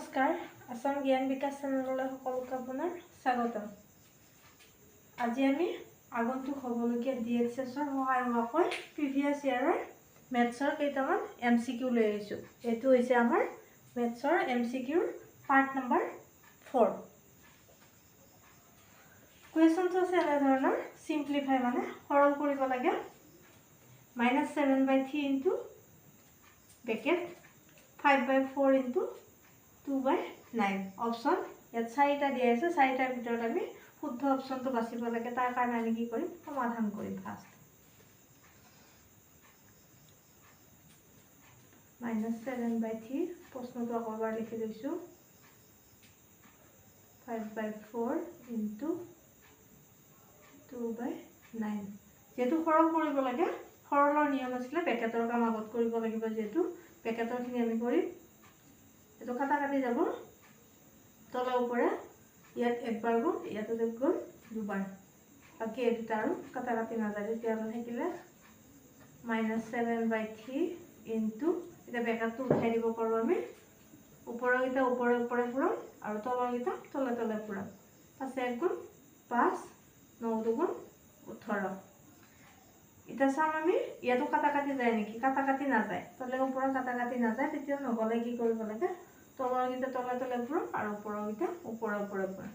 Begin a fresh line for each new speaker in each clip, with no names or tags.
নমস্কাৰ। আছাম জ্ঞান বিকাশ চেনেললৈ সকলোকে আপোনাৰ স্বাগতম। আজি আমি আগন্তুক হ'বলগীয়া ডি এছ এছৰ সহায় হোৱাকৈ প্ৰিভিয়াছ ইয়াৰৰ মেথছৰ কেইটামান এম চি কিউ লৈ আহিছোঁ। এইটো হৈছে আমাৰ মেথছৰ এম চি কিউৰ পাৰ্ট নম্বৰ ফ'ৰ। কুৱেশ্যনটো আছে এনেধৰণৰ চিম্প্লিফাই মানে সৰল কৰিব লাগে। Minus seven by three into bracket five by four into two by nine option ইয়াত চাৰিটা দিয়া আছে চাৰিটাৰ ভিতৰত আমি শুদ্ধ অপশ্যনটো বাচিব লাগে। তাৰ কাৰণে আমি কি কৰিম? সমাধান কৰিম first minus seven by three প্ৰশ্নটো আকৌ এবাৰ লিখি লৈছোঁ। Five by four into two by nine যিহেতু সৰল কৰিব লাগে সৰলৰ নিয়ম আছিলে পেকেটৰ কাম আগত কৰিব লাগিব। যিহেতু পেকেটৰখিনি আমি কৰিম এইটো কাটা কাটি যাব। তলৰ ওপৰে ইয়াত একবাৰ গ'ল ইয়াতো গ'ল দুবাৰ। বাকী এই দুটা আৰু কাটা কাটি নাযায় তেতিয়াহ'লে থাকিলে minus seven by three into এতিয়া বেকাৰটো উঠাই দিব পাৰোঁ আমি। ওপৰৰকেইটা ওপৰে ওপৰে ফুৰাম আৰু তলৰকেইটা তলে তলে ফুৰাম। পাঁচ এক গুণ পাঁচ ন দুগুণ ওঠৰ। এতিয়া চাম আমি ইয়াতো কাটা কাটি যায় নেকি? কাটা কাটি নাযায়। তলে ওপৰত কাটা কাটি নাযায় তেতিয়া নগ'লে কি কৰিব লাগে? তলৰকেইটা তলে তলে ফুৰাম আৰু ওপৰৰকেইটা ওপৰে ওপৰে ফুৰাম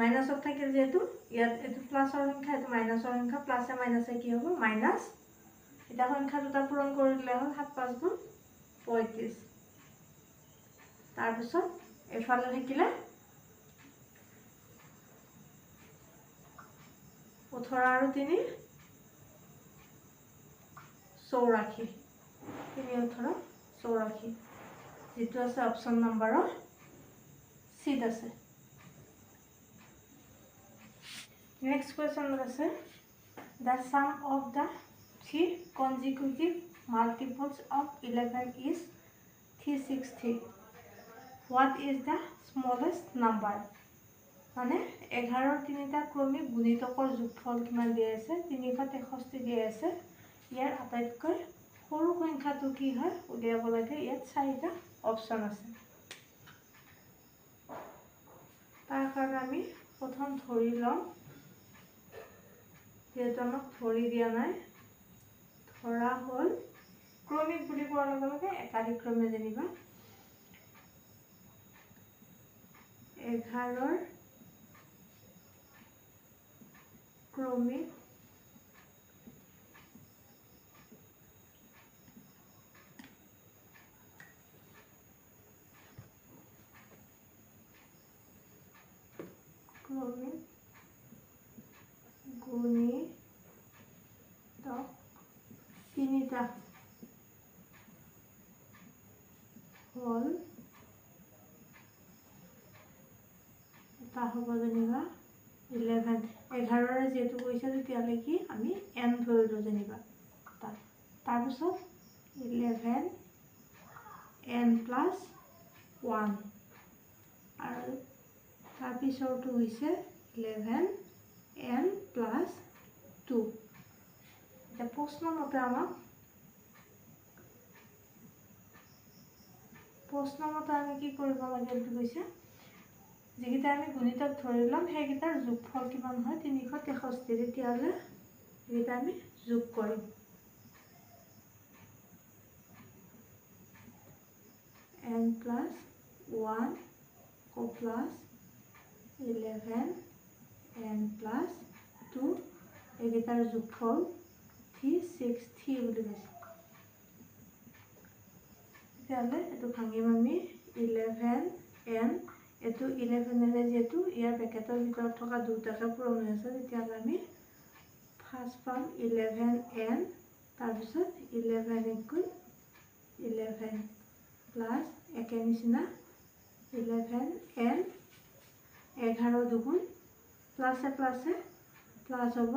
মাইনাছত থাকিল যিহেতু ইয়াত এইটো প্লাছৰ সংখ্যা এইটো মাইনাছৰ সংখ্যা প্লাছে মাইনাছে কি হ'ব? মাইনাছ এতিয়া সংখ্যা দুটা পূৰণ কৰি দিলে হ'ল সাত পাঁচ গুণ পঁয়ত্ৰিছ। তাৰপিছত এইফালে থাকিলে ওঠৰ আৰু তিনি চৌৰাশী। তিনি ওঠৰ চৌৰাশী। যিটো আছে অপশ্যন নম্বৰৰ চিট আছে। নেক্সট কুৱেশ্যন আছে the sum of the three consecutive multiples of eleven is three sixty what is the smallest number মানে এঘাৰৰ তিনিটা ক্ৰমিক গুণিতকৰ যোগফল কিমান দিয়া আছে? তিনিশ তেষষ্ঠি দিয়া আছে। ইয়াৰ আটাইতকৈ সৰু সংখ্যাটো কি হয়? উলিয়াব লাগে। ইয়াত চাৰিটা অপশ্যন আছে। তাৰ কাৰণে আমি প্ৰথম ধৰি ল'ম যিহেতু আমাক ধৰি দিয়া নাই। ধৰা হ'ল ক্ৰমিক বুলি কোৱাৰ লগে লগে একাধিক ক্ৰমে যেনিবা। এঘাৰৰ ক্ৰমিক গুণিতক তিনিটা হ'ল এটা হ'ব যেনিবা ইলেভেন এঘাৰৰে যিহেতু কৈছে তেতিয়াহ'লে কি আমি এন ধৰিলোঁ যেনিবা। তাত তাৰপিছত ইলেভেন এন প্লাছ ওৱান আৰু তাৰপিছৰটো হৈছে ইলেভেন এন প্লাছ টু এতিয়া প্ৰশ্নমতে আমাক প্ৰশ্নমতে আমি কি কৰিব লাগে বুলি কৈছে? যিকেইটা আমি গুণিতক ধৰি ল'ম, সেইকেইটাৰ যোগফল কিমান হয়? তিনিশ তেষষ্ঠি। তেতিয়াহ'লে সেইকেইটা আমি যোগ কৰিম। এন প্লাছ ওৱান ক' plus eleven N plus two এইকেইটাৰ যোগফল থ্ৰী ছিক্সটি বুলি কৈছে। তেতিয়াহ'লে এইটো ভাঙিম আমি ইলেভেন এন এইটো ইলেভেনেৰে যিহেতু ইয়াৰ পেকেটৰ ভিতৰত থকা দুটাকে পূৰণ হৈ আছে তেতিয়াহ'লে আমি ফাৰ্ষ্ট পাম ইলেভেন এন তাৰপিছত ইলেভেন ইকুৱেল ইলেভেন প্লাছ একে নিচিনা ইলেভেন এন এঘাৰ দুগুণ প্লাছে প্লাছে প্লাছ হ'ব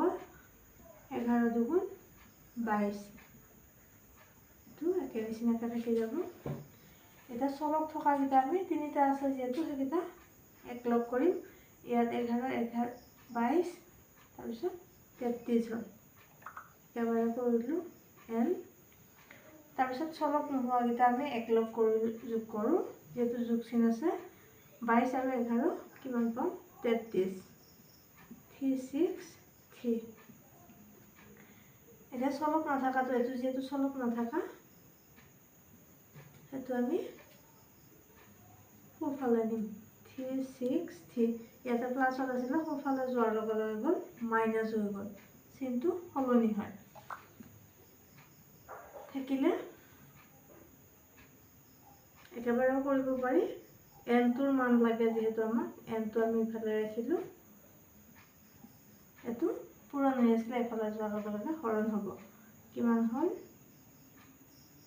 এঘাৰ দুগুণ বাইছ এইটো একে বেশি নিচিনাকৈ থাকি যাব এতিয়া চলক থকাকেইটা আমি তিনিটা আছে যিহেতু সেইকেইটা একলগ কৰিম। ইয়াত এঘাৰ এঘাৰ বাইছ তাৰপিছত তেত্ৰিছ হ'ল। একেবাৰে কৰিলোঁ এন। তাৰপিছত চলক নোহোৱাকেইটা আমি একলগ কৰি যোগ কৰোঁ। যিহেতু যোগ চিন আছে বাইছ আৰু এঘাৰ কিমান পাম? তেত্ৰিছ। Three six three. এতিয়া চলক নাথাকাটো এইটো যিহেতু চলক নাথাকা সেইটো আমি সোঁফালে নিম। Three six three. ইয়াতে প্লাছত আছিলে সোঁফালে যোৱাৰ লগে লগে গ'ল মাইনাছ হৈ গ'ল। চিনটো সলনি হয়। থাকিলে একেবাৰেও কৰিব পাৰি। এনটোৰ মান লাগে যিহেতু আমাক এনটো আমি ইফালে ৰাখিলোঁ। এইটো পূৰণ হৈ আছিলে এফালে যোৱাৰ লগে লগে হৰণ হ'ব। কিমান হ'ল?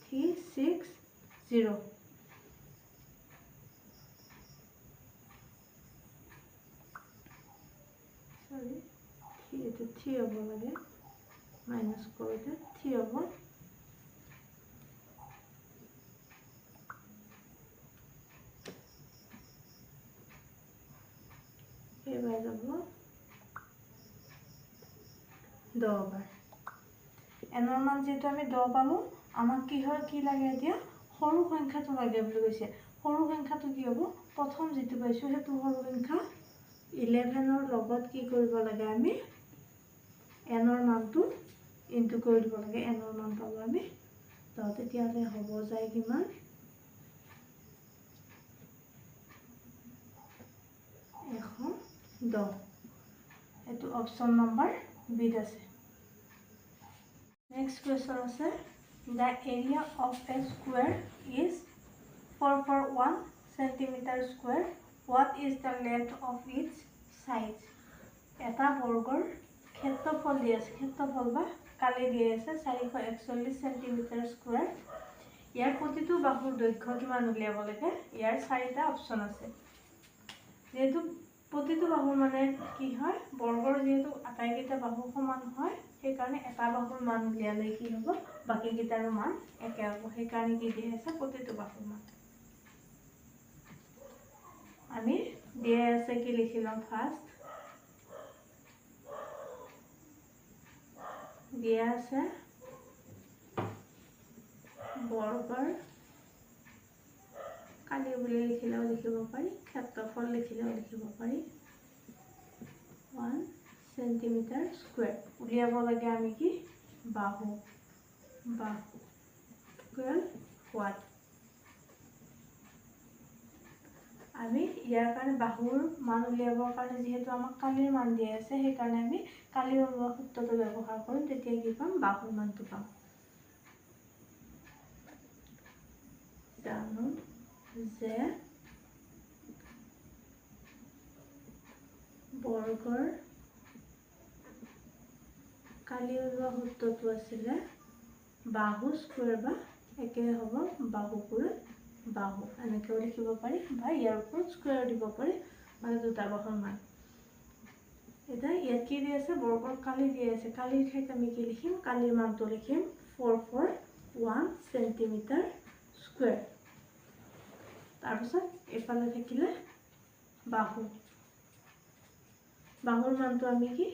থ্ৰী ছিক্স জিৰ' চৰি থ্ৰী এইটো থ্ৰী হ'ব লাগে। মাইনাছ কৰোঁতে থ্ৰী হ'ব এইবাৰ যাব দহ বাৰ এনৰ মান যিহেতু আমি দহ পালোঁ আমাক কি হয় কি লাগে এতিয়া? সৰু সংখ্যাটো লাগে বুলি কৈছে। সৰু সংখ্যাটো কি হ'ব? প্ৰথম যিটো পাইছোঁ সেইটো সৰু সংখ্যা ইলেভেনৰ লগত কি কৰিব লাগে আমি? এনৰ মানটো ইনটু কৰি দিব লাগে। এনৰ মান পালোঁ আমি তো তেতিয়াহ'লে হ'ব যায় কিমান? এশ দহ। এইটো অপশ্যন নম্বৰ বিত আছে। নেক্সট কুৱেশ্যন আছে the area of a square is four four one centimetre square what is the length of its size এটা বৰ্গৰ ক্ষেত্ৰফল দি আছে ক্ষেত্ৰফল বা কালি দি আছে চাৰিশ একচল্লিছ চেণ্টিমিটাৰ স্কুৱেৰ ইয়াৰ প্ৰতিটো বাহুৰ দৈৰ্ঘ্য কিমান উলিয়াব লাগে? ইয়াৰ চাৰিটা অপশ্যন আছে। যিহেতু প্ৰতিটো বাহু মানে কি হয়? বৰ্গৰ যিহেতু আটাইকেইটা বাহু সমান হয় এটা বাহুৰ মান উলিয়ালে কি হ'ব? বাকীকেইটাৰো মান একে হ'ব। সেইকাৰণে কি দিয়া আছে প্ৰতিটো বাহুৰ মান। আমি দিয়া আছে কি লিখি ল'ম ফাৰ্ষ্ট দিয়া আছে বৰ্গৰ কালি বুলি লিখিলেও লিখিব পাৰি ক্ষেত্ৰফল লিখিলেও লিখিব পাৰি। ওৱান চেণ্টিমিটাৰ স্কুৱেৰ উলিয়াব লাগে আমি কি বাহু বাহু স্কুৱেৰ হোৱাট আমি ইয়াৰ কাৰণে বাহুৰ মান উলিয়াবৰ কাৰণে যিহেতু আমাক কালিৰ মান দিয়া আছে সেইকাৰণে আমি কালি ওলোৱা সূত্ৰটো ব্যৱহাৰ কৰিম তেতিয়া কি পাম বাহুৰ মানটো পাম জানো যে বৰ্গৰ কালি ওলোৱা সূত্ৰটো আছিলে বাহু স্কুৱেৰ বা একে হ'ব বাহুবোৰ বাহু। এনেকৈও লিখিব পাৰি বা ইয়াৰ ওপৰত স্কুৱেৰ দিব পাৰি মানে দুটা বাহুৰ মান। এতিয়া ইয়াত কি দি আছে? বৰ্গৰ কালি দি আছে। কালিৰ ঠাইত আমি কি লিখিম? কালিৰ মানটো লিখিম four four one centimetre square তাৰপিছত এইফালে থাকিলে বাহু। বাহুৰ মানটো আমি কি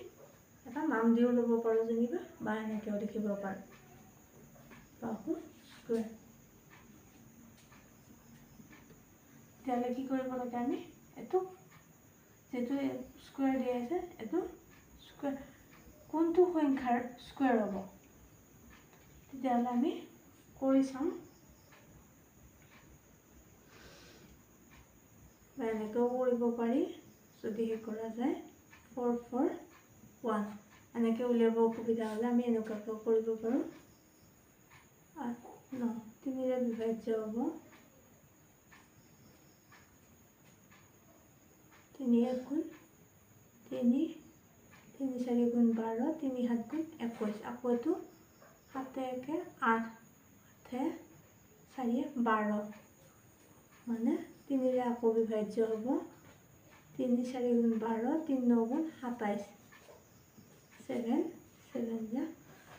এটা নাম দিও ল'ব পাৰোঁ যেনিবা বা এনেকৈও লিখিব পাৰোঁ। তেতিয়াহ'লে কি কৰিব লাগে আমি? এইটো যিটো স্কুৱেৰ দিয়া আছে এইটো স্কুৱেৰ কোনটো সংখ্যাৰ স্কুৱেৰ হ'ব? তেতিয়াহ'লে আমি কৰি চাম। বা এনেকৈও কৰিব পাৰি যদিহে কৰা যায়। ফ'ৰ ফ'ৰ ওৱান এনেকৈ উলিয়াব অসুবিধা হ'লে আমি এনেকুৱাকৈ কৰিব পাৰোঁ? ন তিনিৰে বিভাজ্য হ'ব। তিনি এক গুণ তিনি তিনি চাৰি গুণ বাৰ তিনি সাত গুণ একৈছ আকৌ এইটো সাতে একে আঠ আঠে চাৰিয়ে বাৰ। মানে তিনিৰে আকৌ বিভাজ্য হ'ব। তিনি চাৰি গুণ বাৰ তিনি ন গুণ সাতাইছ ছেভেন ছেভেন যা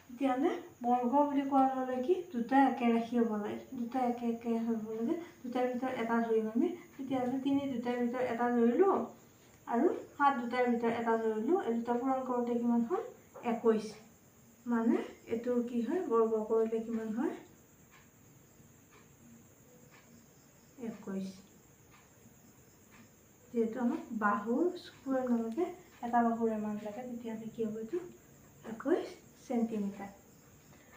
তেতিয়াহ'লে বৰ্গ বুলি কোৱাৰ লগে কি দুটা একে ৰাখি হ'ব লাগে। দুটা একে একে হ'ব লাগে। দুটাৰ ভিতৰত এটা ধৰিম আমি। তেতিয়াহ'লে তিনি দুটাৰ ভিতৰত এটা ধৰিলোঁ। আৰু সাত দুটাৰ ভিতৰত এটা ধৰিলোঁ। এই দুটা পূৰণ কৰোঁতে কিমান হ'ল? একৈছ। মানে এইটো কি হয়? বৰ্গ কৰিলে কিমান হয়? একৈছ। যিহেতু আমাক বাহুৰ চকুৰে নালাগে। এটা বাহুৰে মান লাগে তেতিয়াহ'লে কি হ'ব এইটো? একৈছ চেণ্টিমিটাৰ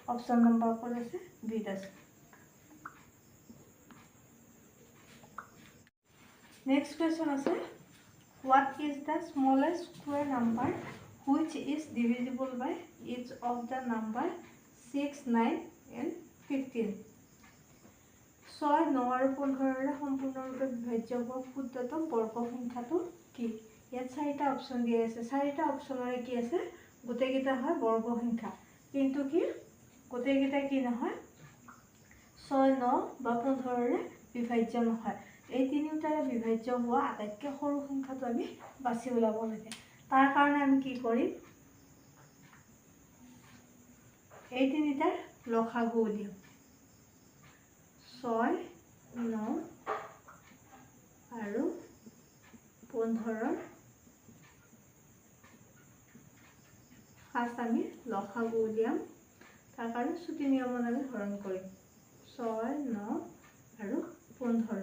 অপশ্যন নম্বৰ ক'ত আছে? বিত আছে। নেক্সট কুৱেশ্যন আছে what is the smallest square number which is divisible by each of the number six nine and fifteen ছয় ন আৰু পোন্ধৰৰে সম্পূৰ্ণৰূপে বিভাজ্য হোৱা ক্ষুদ্ৰতম বৰ্গ সংখ্যাটো কি? ইয়াত চাৰিটা অপশ্যন দিয়া আছে। চাৰিটা অপশ্যনৰে কি আছে? গোটেইকেইটা হয় বৰ্গ সংখ্যা কিন্তু কি? গোটেইকেইটা কি নহয়? ছয় ন বা পোন্ধৰৰে বিভাজ্য নহয়। এই তিনিওটাৰে বিভাজ্য হোৱা আটাইতকৈ সৰু সংখ্যাটো আমি বাছি ওলাব লাগে। তাৰ কাৰণে আমি কি কৰিম? এই তিনিটাৰ লসাগু উলিয়াম। ফাৰ্ষ্ট আমি লসাগু উলিয়াম তাৰ কাৰণে চুটি নিয়মত আমি হৰণ কৰিম ছয়, ন আৰু পোন্ধৰ।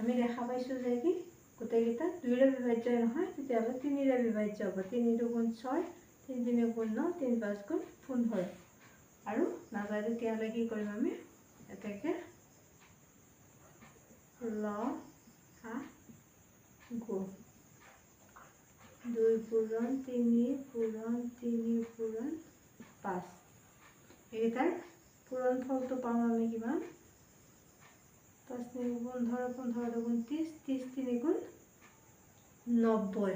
আমি দেখা পাইছোঁ যে কি গোটেইকেইটা দুইৰে বিভাজ্য নহয়, তেতিয়াহ'লে তিনিৰে বিভাজ্য হ'ব। তিনি দুগুণ ছয়, তিনি তিনি গুণ ন, তিনি পাঁচ গুণ পোন্ধৰ। আৰু নাযায় তেতিয়াহ'লে কি কৰিম আমি? এতেকে ল গু। দুই পূৰণ, তিনি পূৰণ, তিনি পোন্ধৰ পোন্ধৰ দুগুণ ত্ৰিছ ত্ৰিছ তিনি গুণ নব্বৈ।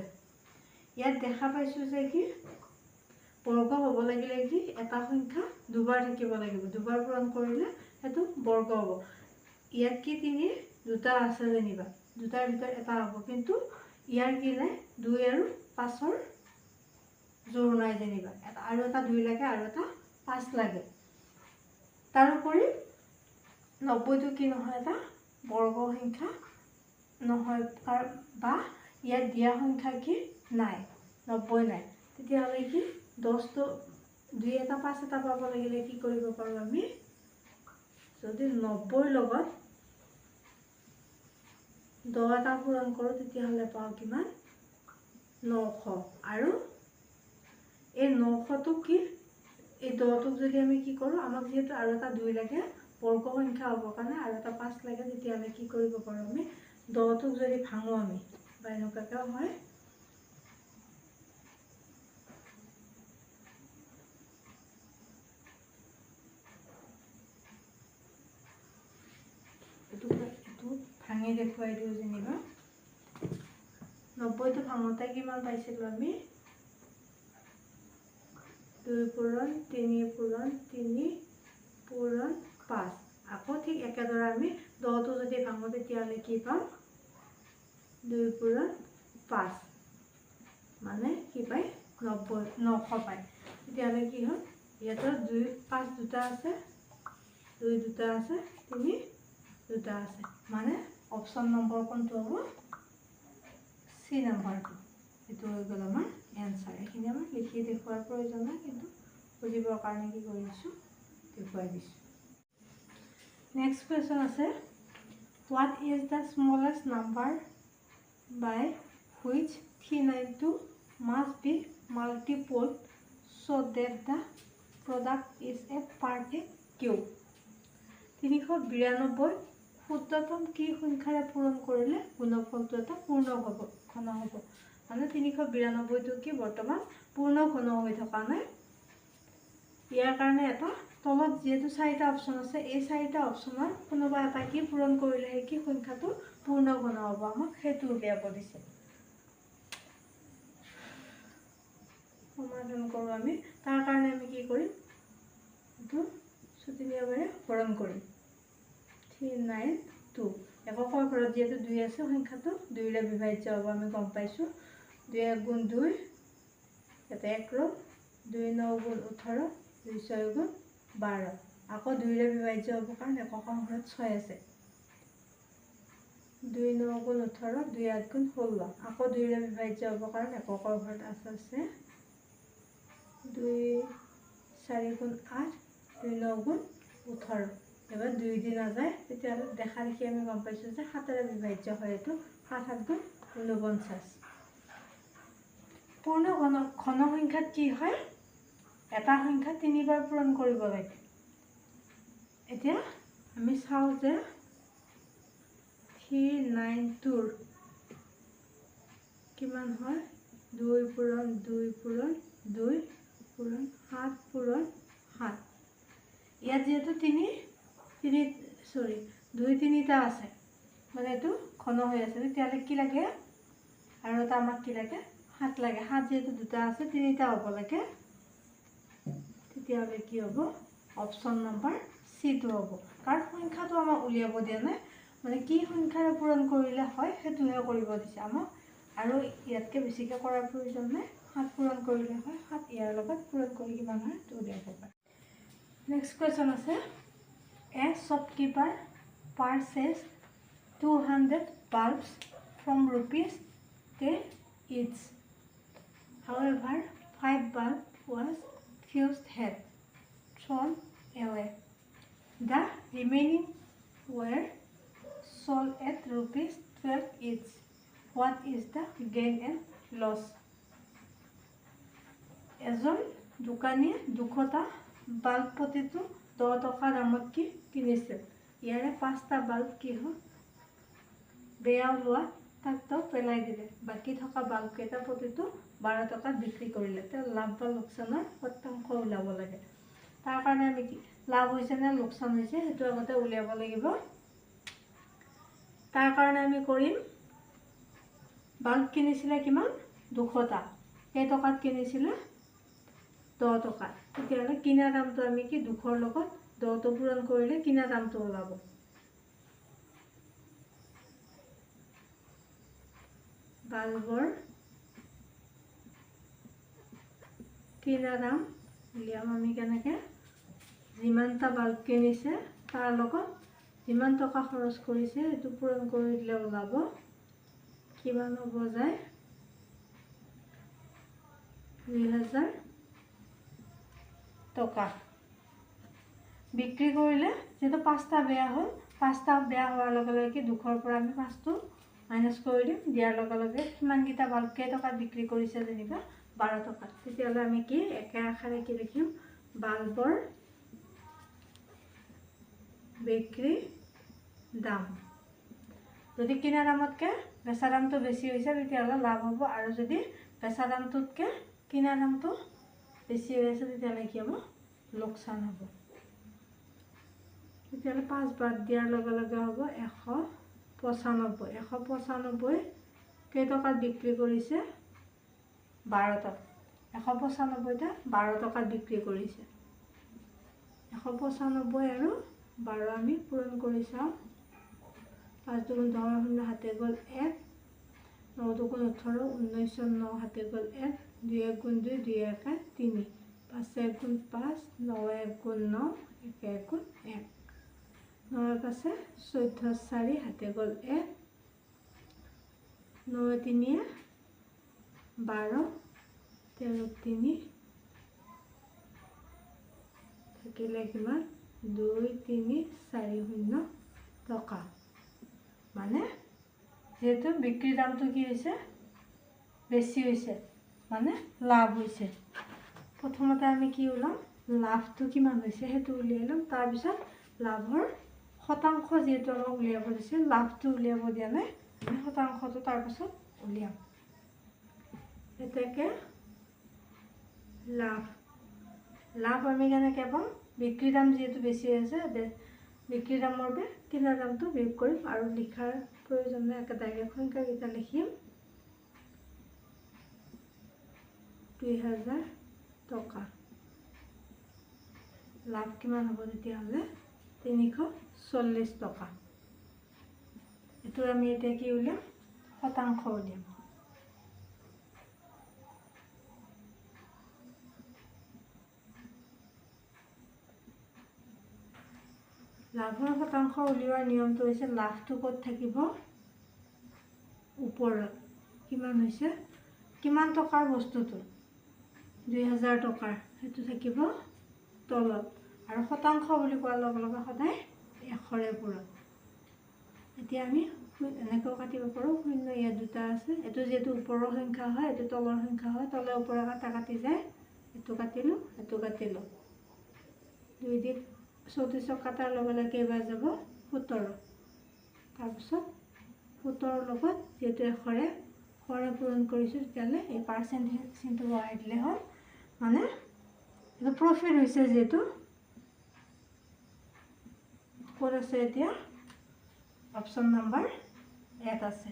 ইয়াত দেখা পাইছোঁ যে কি বৰ্গ হ'ব লাগিলে কি এটা সংখ্যা দুবাৰ থাকিব লাগিব। দুবাৰ পূৰণ কৰিলে সেইটো বৰ্গ হ'ব। ইয়াত কি তিনি দুটা আছে যেনিবা। দুটাৰ ভিতৰত এটা হ'ব। কিন্তু ইয়াৰ কি নাই দুই আৰু পাঁচৰ জোৰ নাই যেনিবা। এটা আৰু এটা দুই লাগে আৰু এটা পাঁচ লাগে। তাৰোপৰি নব্বৈটো কি নহয় এটা? সংখ্যা নহয় বা ইয়াত দিয়া সংখ্যা কি? নাই নব্বৈ নাই। তেতিয়াহ'লে কি? দহটো দুই এটা পাঁচ এটা পাব লাগিলে কি কৰিব পাৰোঁ আমি? যদি নব্বৈৰ লগত দহ এটা পূৰণ কৰোঁ তেতিয়াহ'লে পাওঁ কিমান? নশ। আৰু এই নশটোক কি? এই দহটোক যদি আমি কি কৰোঁ আমাক যিহেতু আৰু এটা দুই লাগে বৰ্গ সংখ্যা হ'বৰ কাৰণে আৰু এটা পাঁচ লাগে তেতিয়াহ'লে কি কৰিব পাৰোঁ আমি দহটোক যদি ভাঙোঁ আমি বা এনেকুৱাকৈ হয়। এইটো এইটো ভাঙি দেখুৱাই দিওঁ যেনিবা। নব্বৈটো ভাঙোতে কিমান পাইছিলোঁ আমি? দুই পূৰণ তিনি পূৰণ তিনি পূৰণ পাঁচ। আকৌ ঠিক একেদৰে আমি দহটো যদি ভাঙোঁ তেতিয়াহ'লে কি পাম? দুই পূৰণ পাঁচ। মানে কি পায়? নব্বৈ নশ পায়। তেতিয়াহ'লে কি হ'ল? ইয়াতো দুই পাঁচ দুটা আছে দুই দুটা আছে তিনি দুটা আছে। মানে অপশ্যন নম্বৰ কোনটো হ'ব? চি নম্বৰটো এইটো হৈ গ'ল আমাৰ এনচাৰ এইখিনি আমাক লিখি দেখুওৱাৰ প্ৰয়োজন নাই কিন্তু বুজিবৰ কাৰণে কি কৰিছোঁ দেখুৱাই দিছোঁ। নেক্সট কুৱেশ্যন আছে what is the smallest number by which three nine two must be multiple so' that the product is a perfect cube তিনিশ বিৰান্নব্বৈ ক্ষুদ্ৰতম কি সংখ্যাৰে পূৰণ কৰিলে গুণফলটো এটা পূৰ্ণ হ'ব ঘন হ'ব? মানে তিনিশ বিৰান্নব্বৈটো কি বৰ্তমান পূৰ্ণ ঘন হৈ থকা নাই? ইয়াৰ কাৰণে এটা তলত যিহেতু চাৰিটা অপশ্যন আছে এই চাৰিটা অপশ্যনৰ কোনোবা এটা কি পূৰণ কৰিলেহে কি সংখ্যাটো পূৰ্ণ ঘন হ'ব। আমাক সেইটো উলিয়াব দিছে। সমাধান কৰোঁ আমি। তাৰ কাৰণে আমি কি কৰিম? এইটো ছুটি নিয়মেৰে হৰণ কৰিম। Three nine two. এককৰ ঘৰত যিহেতু দুই আছে সংখ্যাটো দুইৰে বিভাজ্য হ'ব আমি গম পাইছোঁ। দুই এক গুণ দুই ইয়াতে এক ৰ দুই ন গুণ ওঠৰ দুই ছয় গুণ বাৰ। আকৌ দুইৰে বিভাজ্য হ'ব কাৰণ একক ঘৰত ছয় আছে। দুই ন গুণ ওঠৰ দুই আঠ গুণ ষোল্ল। আকৌ দুইৰে বিভাজ্য হ'ব কাৰণ এককৰ ঘৰত আছে আছে। দুই চাৰি গুণ আঠ দুই ন গুণ ওঠৰ। এবাৰ দুই দি নাযায় তেতিয়াহ'লে দেখা দেখি আমি গম পাইছোঁ যে সাতেৰে বিভাজ্য হয় এইটো সাত সাত গুণ ঊনপঞ্চাছ। পূৰ্ণ ঘন ঘন সংখ্যাত কি হয়? এটা সংখ্যা তিনিবাৰ পূৰণ কৰিব লাগে। এতিয়া আমি চাওঁ যে থ্ৰী নাইন টুৰ কিমান হয়? দুই পূৰণ দুই পূৰণ দুই পূৰণ সাত পূৰণ সাত। ইয়াত যিহেতু তিনি তিনি চৰি দুই তিনিটা আছে। মানে এইটো ঘন হৈ আছে। তেতিয়াহ'লে কি লাগে? আৰু এটা আমাক কি লাগে? সাত লাগে। সাত যিহেতু দুটা আছে তিনিটা হ'ব লাগে। তেতিয়াহ'লে কি হ'ব? অপশ্যন নম্বৰ চিটো হ'ব। কাৰণ সংখ্যাটো আমাক উলিয়াব দিয়া নাই মানে কি সংখ্যাৰে পূৰণ কৰিলে হয় সেইটোহে কৰিব দিছে আমাক। আৰু ইয়াতকৈ বেছিকৈ কৰাৰ প্ৰয়োজন নাই। সাত পূৰণ কৰিলে হয় সাত ইয়াৰ লগত পূৰণ কৰি কিমান হয় সেইটো উলিয়াব পাৰে। নেক্সট কুৱেশ্যন আছে। A shopkeeper purchased two hundred bulbs from rupees ten its However, remaining were sold at rupees 12 each. What is the gain and loss? এজন দোকানীয়ে দুশটা বাল্ব প্ৰতিটো দহ টকা দামত কি কিনিছিল? ইয়াৰে পাঁচটা বাল্ব কি হ'ল? বেয়া ওলোৱা তাক তেওঁ পেলাই দিলে। বাকী থকা বাল্বকেইটা প্ৰতিটো বাৰ টকাত বিক্ৰী কৰিলে। তেওঁ লাভ বা লোকচানৰ শতাংশ ওলাব লাগে। তাৰ কাৰণে আমি কি লাভ হৈছে নে লোকচান হৈছে সেইটো আগতে উলিয়াব লাগিব। তাৰ কাৰণে আমি কৰিম বাল্ব কিনিছিলে কিমান? দুশটা কেই টকাত কিনিছিলে দহ টকাত তেতিয়াহ'লে কিনা দামটো আমি কি দুশৰ লগত দহটো পূৰণ কৰিলে কিনা দামটো ওলাব। বাল্বৰ কিনা দাম উলিয়াম আমি কেনেকৈ? যিমানটা বাল্ব কিনিছে তাৰ লগত যিমান টকা খৰচ কৰিছে সেইটো পূৰণ কৰি দিলে ওলাব। কিমান হ'ব যায়? দুই হাজাৰ টকা। বিক্ৰী কৰিলে যিহেতু পাঁচটা বেয়া হ'ল পাঁচটা বেয়া হোৱাৰ লগে লগে কি দুশৰ পৰা আমি পাঁচটো মাইনাছ কৰি দিম দিয়াৰ লগে লগে কিমানকেইটা বাল্ব কেইটকাত বিক্ৰী কৰিছে যেনিবা বাৰ টকাত। তেতিয়াহ'লে আমি কি একে আষাৰে কি লিখিম বাল্বৰ বিক্ৰী দাম। যদি কিনা দামতকৈ বেচা দামটো বেছি হৈছে তেতিয়াহ'লে লাভ হ'ব। আৰু যদি বেচা দামটোতকৈ কিনা দামটো বেছি হৈ আছে তেতিয়াহ'লে কি হ'ব? লোকচান হ'ব। তেতিয়াহ'লে পাঁচ বাদ দিয়াৰ লগে লগে হ'ব এশ পঁচানব্বৈ। এশ পঁচানব্বৈ কেইটকাত বিক্ৰী কৰিছে? বাৰ টকা। এশ পঁচানব্বৈটা বাৰ টকাত বিক্ৰী কৰিছে। এশ পঁচানব্বৈ আৰু বাৰ আমি পূৰণ কৰি চাওঁ। পাঁচ দুগুণ দহ শূন্য হাতে গ'ল এক। ন দুগুণ ওঠৰ ঊনৈছ ন হাতে গ'ল এক। দুই এক গুণ দুই দুই এক এক তিনি। পাঁচ এক গুণ পাঁচ ন এক গুণ ন এক এক গুণ এক। ন এক আছে চৈধ্য চাৰি হাতে গ'ল এক। ন তিনিয়ে বাৰ। তেৰ তিনি। থাকিলে কিমান? দুই তিনি চাৰি শূন্য টকা। মানে যিহেতু বিক্ৰীৰ দামটো কি হৈছে? বেছি হৈছে। মানে লাভ হৈছে। প্ৰথমতে আমি কি ওলাম? লাভটো কিমান হৈছে সেইটো উলিয়াই ল'ম। তাৰপিছত লাভৰ শতাংশ যিহেতু আমাক উলিয়াব দিছে লাভটো উলিয়াব দিয়া নাই। আমি শতাংশটো তাৰপাছত উলিয়াম। এতেকে লাভ। লাভ আমি কেনেকৈ পাম? বিক্ৰী দাম যিহেতু বেছি বে- বিক্ৰী দামৰ বাবে কিনা দামটো বিয়োগ কৰিম আৰু লিখাৰ প্ৰয়োজন নাই একে ডাইৰেক্ট সংখ্যাকেইটা লিখিম। দুই হাজাৰ টকা। লাভ কিমান হ'ব তেতিয়াহ'লে? তিনিশ চল্লিছ টকা। এইটো আমি এতিয়া কি উলিয়াম? শতাংশ উলিয়াম। লাভৰ শতাংশ উলিওৱাৰ নিয়মটো হৈছে লাভটো ক'ত থাকিব? ওপৰত। কিমান হৈছে? কিমান টকাৰ বস্তুটো? দুই হাজাৰ টকাৰ। সেইটো থাকিব তলত। আৰু শতাংশ বুলি কোৱাৰ লগে লগে সদায় এশৰে পূৰণ এতিয়া আমি এনেকৈও কাটিব পাৰোঁ। শূন্য ইয়াত দুটা আছে। এইটো যিহেতু ওপৰৰ সংখ্যা হয় এইটো তলৰ সংখ্যা হয়। তলে ওপৰে কাটা কাটি যায়। এইটো কাটিলোঁ এইটো কাটিলোঁ। দুই দিশ চৌত্ৰিছক কটাৰ লগে লগে কেইবাৰ যাব? সোতৰ। তাৰপিছত সোতৰৰ লগত যিহেতু এশৰে শৰে পূৰণ কৰিছোঁ তেতিয়াহ'লে এই পাৰ্চেণ্ট চিনটো বহাই দিলে হ'ল। মানে প্ৰফিট হৈছে যিহেতু। ক'ত আছে এতিয়া? অপশ্যন নাম্বাৰ ইয়াত আছে।